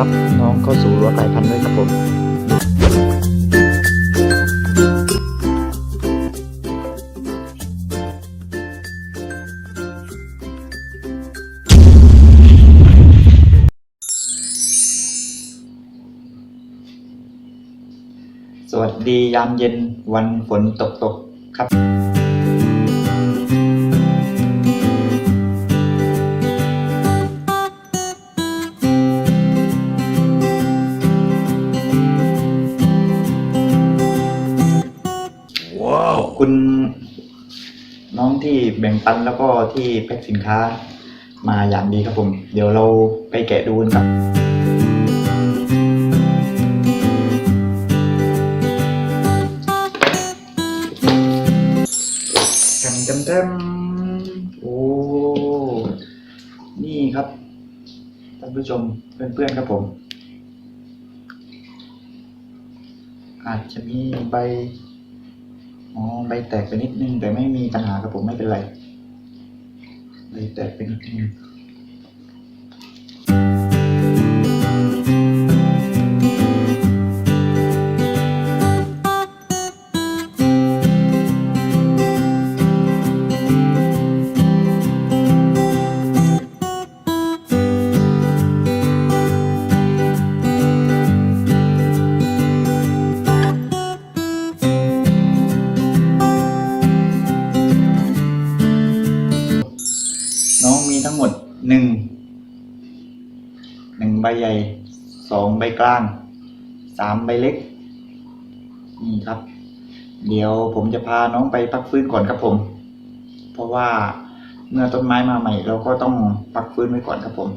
รับน้องเข้าสู่รั้วกลายพันธุ์ด้วยครับผมสวัสดียามเย็นวันฝนตกตกๆครับ อบคุณ น้องที่แบ่งปันแล้วก็ที่แพ็คสินค้ามาอย่างดีครับผม เดี๋ยวเราไปแกะดูกันครับจำจำจำโอ้ นี่ครับท่านผู้ชมเพื่อนๆครับผม อาจจะมีใบ อ๋อใบแตกไปนิดนึงแต่ไม่มีปัญหาครับผมไม่เป็นไรใบแตกไปนิดนึง หนึ่งหนึ่งใบใหญ่สองใบกลางสามใบเล็ก นี่ครับ เดี๋ยวผมจะพาน้องไปพักฟื้นก่อนครับผม เพราะว่าเมื่อต้นไม้มาใหม่ เราก็ต้องพักฟื้นไว้ก่อนครับผม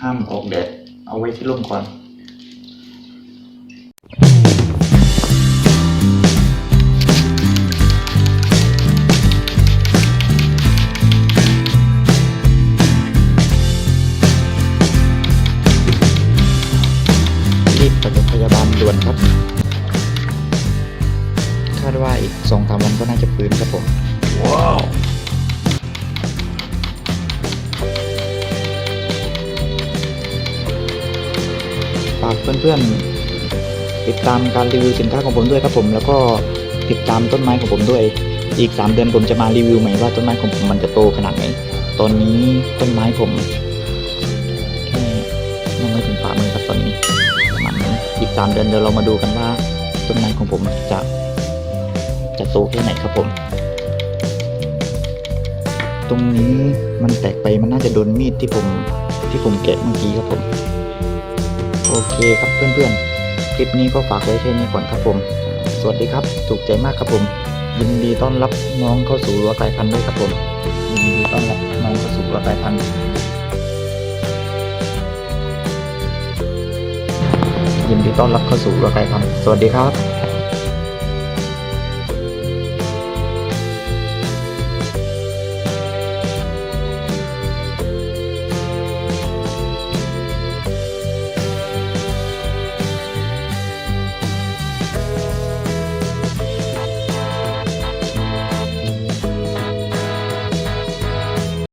ห้ามออกแดดเอาไว้ที่ร่มก่อนาดว่าอีกสองสามวันก็น่าจะฟื้นครับผมว้าวฝากเพื่อนๆ ติดตามการรีวิวสินค้าของผมด้วยครับผม แล้วก็ติดตามต้นไม้ของผมด้วย อีก 3 เดือนผมจะมารีวิวใหม่ว่าต้นไม้ของผมมันจะโตขนาดไหน ตอนนี้ต้นไม้ผมแค่ยังไม่ถึงฝ่ามือครับตอนนี้ประมาณนี้อีก 3 เดือนเดี๋ยวเรามาดูกันว่าต้นไม้ของผมจะ จะโตแค่ไหนครับผม ตรงนี้มันแตกไปมันน่าจะโดนมีดที่ผมที่ผมแกะเมื่อกี้ครับผม โอเคครับเพื่อนๆ คลิปนี้ก็ฝากไว้แค่นี้ก่อนครับผม สวัสดีครับ ถูกใจมากครับผม ยินดีต้อนรับน้องเข้าสู่รั้วกายพันธุ์ด้วยครับผม ยินดีต้อนรับน้องเข้าสู่รั้วกายพันธุ์ยินดีต้อนรับเข้าสู่รั้วกายพันธุ์สวัสดีครับ